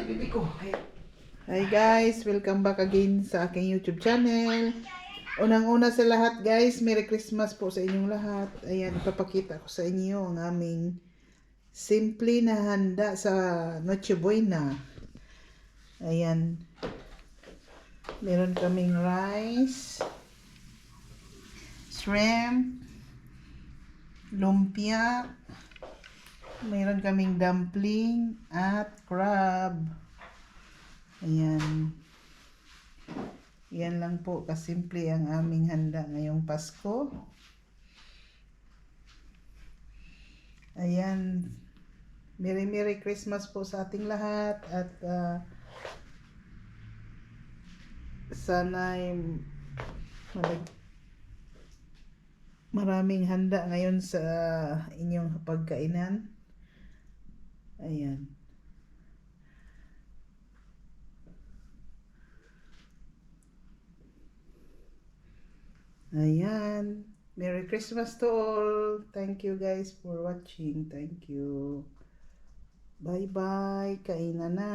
Ay, bibi ko. Hi guys, welcome back again sa aking YouTube channel. Unang-una sa lahat guys, Merry Christmas po sa inyong lahat. Ayan, ipapakita ko sa inyo ang aming simple na handa sa Noche Buena. Ayan. Meron kaming rice, shrimp, lumpia, meron kaming dumpling at crab. Ayan. Yan lang po kasimple ang aming handa ngayong Pasko. Ayan. Merry Merry Christmas po sa ating lahat at uh, sana'y maraming handa ngayon sa inyong pagkainan. Ayan. Ayan. Merry Christmas to all. Thank you guys for watching. Thank you. Bye-bye. Kainan na.